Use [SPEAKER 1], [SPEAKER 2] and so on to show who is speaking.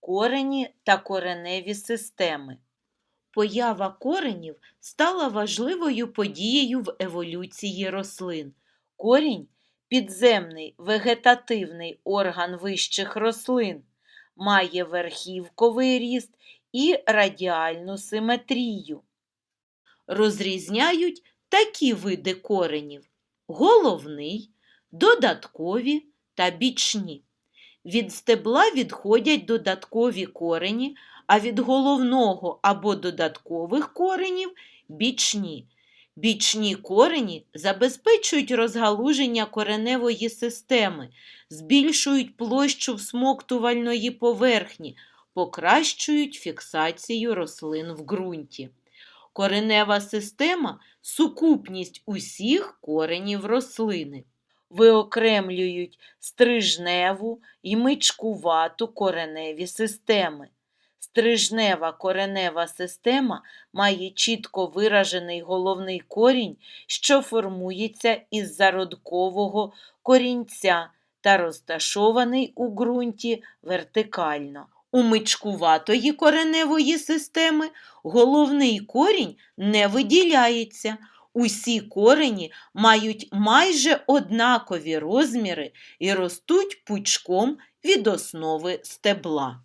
[SPEAKER 1] Корені та кореневі системи. Поява коренів стала важливою подією в еволюції рослин. Корінь підземний вегетативний орган вищих рослин, має верхівковий ріст і радіальну симетрію. Розрізняють такі види коренів: головний, додаткові та бічні. Від стебла відходять додаткові корені, а від головного або додаткових коренів бічні. Бічні корені забезпечують розгалуження кореневої системи, збільшують площу всмоктувальної поверхні, покращують фіксацію рослин в ґрунті. Коренева система сукупність усіх коренів рослини. Виокремлюють стрижневу і мичкувату кореневі системи. Стрижнева коренева система має чітко виражений головний корінь, що формується із зародкового корінця та розташований у ґрунті вертикально. У мичкуватої кореневої системи головний корінь не виділяється. Усі корені мають майже однакові розміри і ростуть пучком від основи стебла.